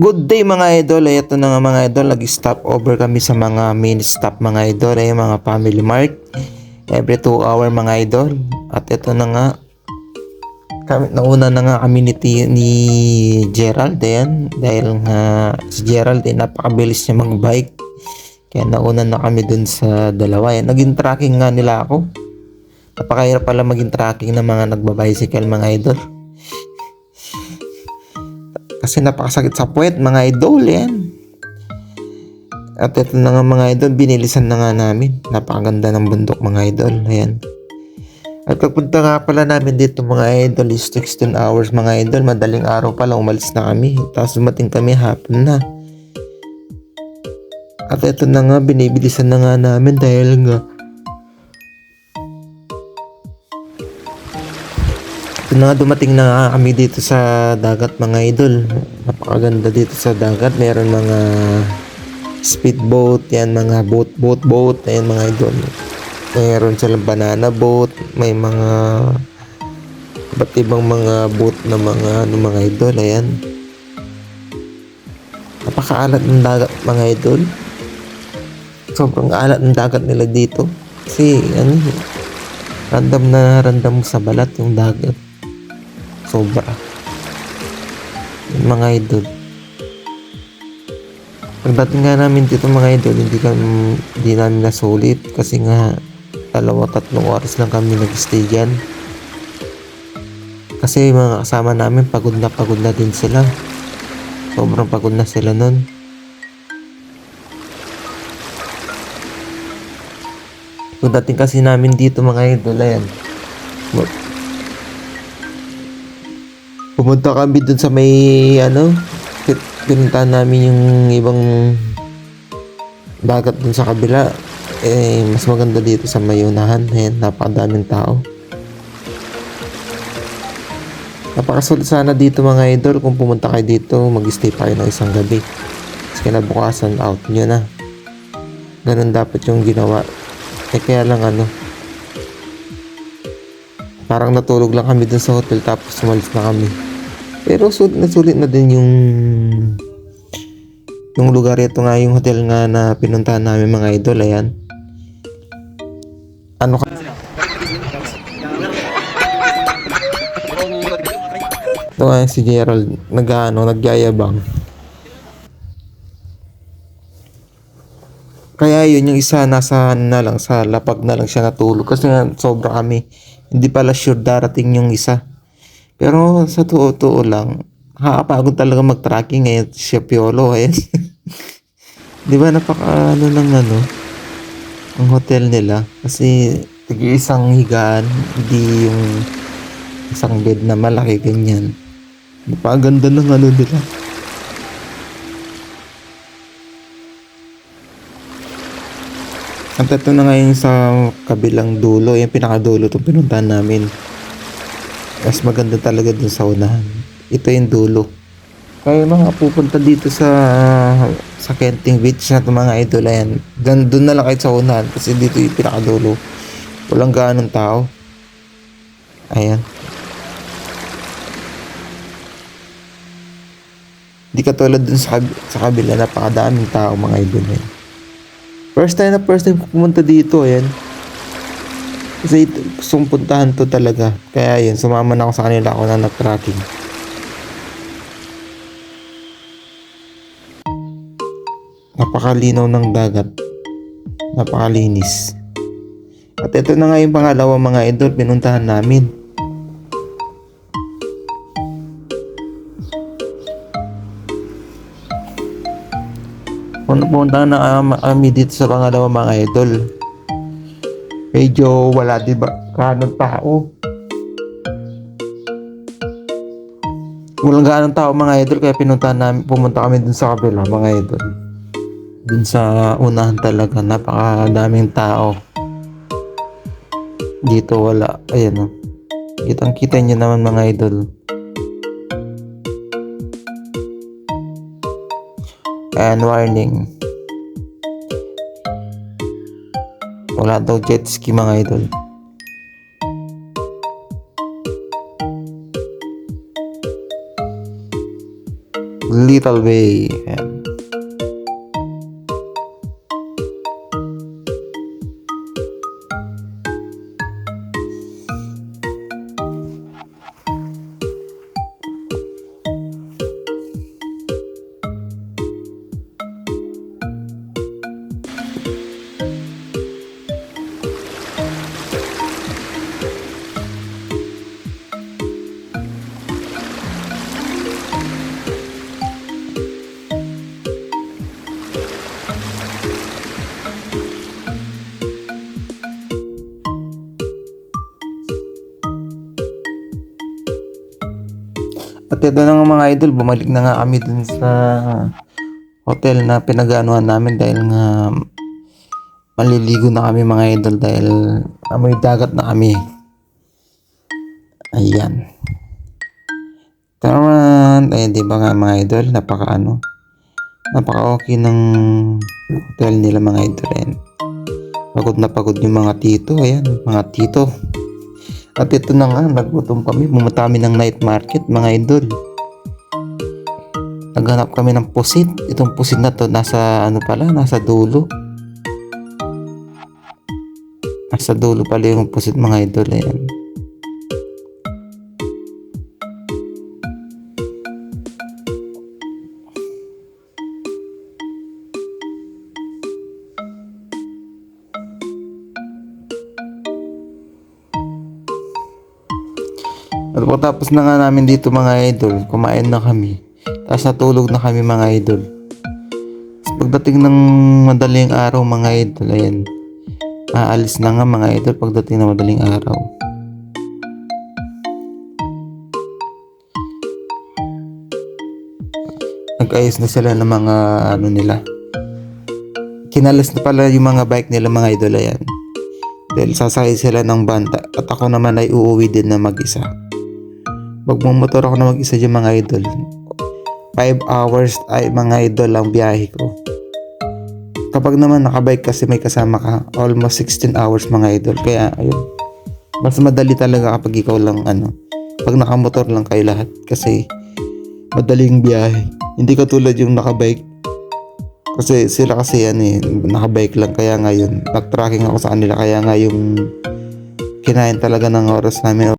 Good day mga idol. Ay, ito na nga mga idol. Nag-stop over kami sa mga main stop mga idol. Ay, mga family mart. Every 2 hour mga idol. At ito na nga. Kami, nauna na nga kami ni, ni Gerald. Ayan. Dahil nga si Gerald ay napakabilis niya mag-bike. Kaya nauna na kami dun sa dalawa. Ayan. Naging tracking nga nila ako. Napakahirap pala maging tracking ng mga nagbabicycle mga idol. Kasi napakasakit sa puwet, mga idol, yan. At ito na nga mga idol, binilisan na nga namin. Napakaganda ng bundok mga idol, ayan. At pagpunta nga pala namin dito mga idol is 16 hours mga idol. Madaling araw pala umalis na kami. Tapos dumating kami hapon na. At ito na nga, binibilisan na nga namin dahil nga na dumating na kami dito sa dagat mga idol. Napakaganda dito sa dagat. Meron mga speedboat, yan mga boat, boat, boat. Ayan mga idol. Meron silang banana boat. May mga iba't ibang mga boat na mga ano mga idol. Ayan. Napakaalat ng dagat mga idol. Sobrang alat ng dagat nila dito. Kasi ano, random na random sa balat yung dagat. Sobra. Mga idol. Pagdating nga namin dito mga idol, hindi kami, hindi namin nasulit kasi nga dalawa tatlong oras lang kami nag-stay dyan. Kasi mga kasama namin pagod na pagod na din sila. Sobrang pagod na sila nun. Pagdating kasi namin dito mga idol, ayan. Pumunta kami dun sa may ano, pin- pinuntahan namin yung ibang dagat dun sa kabila. Eh, mas maganda dito sa mayunahan. Ayan, napakadaming tao. Napakasulit sana dito mga idol kung pumunta kayo dito, mag-stay pa kayo ng isang gabi. Tapos kinabukasan, out nyo na. Ganun dapat yung ginawa. Eh kaya lang ano, parang natulog lang kami dun sa hotel tapos umalis na kami. Pero sulit na sulit na din yung yung lugar ito nga yung hotel nga na pinuntahan namin mga idol ayan. Ano ka? Ito nga si Gerald nag-ano, nagyayabang. Kaya yun yung isa nasa ano na lang sa lapag na lang siya natulog kasi nga sobra kami. Hindi pala sure darating yung isa. Pero sa totoo lang, nakakapagod talaga mag-tracking ngayon siya Piolo. Ayan. Di ba napaka ano ng ano, ang hotel nila. Kasi tigi isang higaan, hindi yung isang bed na malaki ganyan. Napakaganda ng ano nila. At ito na ngayon sa kabilang dulo, yung pinakadulo itong pinuntahan namin. Mas maganda talaga dun sa unahan. Ito yung dulo. Kaya mga pupunta dito sa sa Kenting Beach na mga idol ayan. Dun, dun na lang kayo sa unahan kasi dito yung pinakadulo. Walang gaanong tao. Ayan. Di katulad dun sa, sa kabila, napakadaming tao mga idol. Ayan. First time na first time pumunta dito, ayan. Kasi ito, gustong puntahan to talaga. Kaya yun, sumama na ako sa kanila ako na nag-tracking. Napakalinaw ng dagat. Napakalinis. At ito na nga yung pangalawa mga idol, pinuntahan namin. Pumunta na kami dito sa pangalawa mga idol, medyo wala di ba kanong tao. Walang ganong tao mga idol kaya pinunta namin, pumunta kami dun sa kabila mga idol. Dun sa unahan talaga, napakadaming tao. Dito wala, ayan o. Kitang kita nyo naman mga idol. And warning. Wala daw jet ski mga idol. Little Bay. Ayan. At na nga mga idol, bumalik na nga kami dun sa hotel na pinaganoan namin dahil nga maliligo na kami mga idol dahil amoy dagat na kami. Ayan. Taman, eh di ba nga mga idol, napaka ano, napaka okay ng hotel nila mga idol. Ayan. Pagod na pagod yung mga tito, ayan, mga tito. At ito na nga, nagutom kami. Pumunta kami ng night market, mga idol. Naghanap kami ng pusit. Itong pusit na to, nasa ano pala, nasa dulo. Nasa dulo pala yung pusit, mga idol. Ayan. At pagkatapos na nga namin dito mga idol, kumain na kami. Tapos natulog na kami mga idol. Pagdating ng madaling araw mga idol, ayan. Aalis na nga mga idol pagdating ng madaling araw. Nag-ayos na sila ng mga ano nila. Kinalas na pala yung mga bike nila mga idol, ayan. Dahil sasakay sila ng banta at ako naman ay uuwi din na mag-isa. Magmumotor ako na mag-isa dyan mga idol. 5 hours ay mga idol ang biyahe ko. Kapag naman nakabike kasi may kasama ka, almost 16 hours mga idol. Kaya ayun, mas madali talaga kapag ikaw lang ano. Pag nakamotor lang kayo lahat kasi madaling biyahe. Hindi katulad yung nakabike. Kasi sila kasi ano eh, nakabike lang. Kaya ngayon, nag-tracking ako sa kanila. Kaya nga yung kinain talaga ng oras namin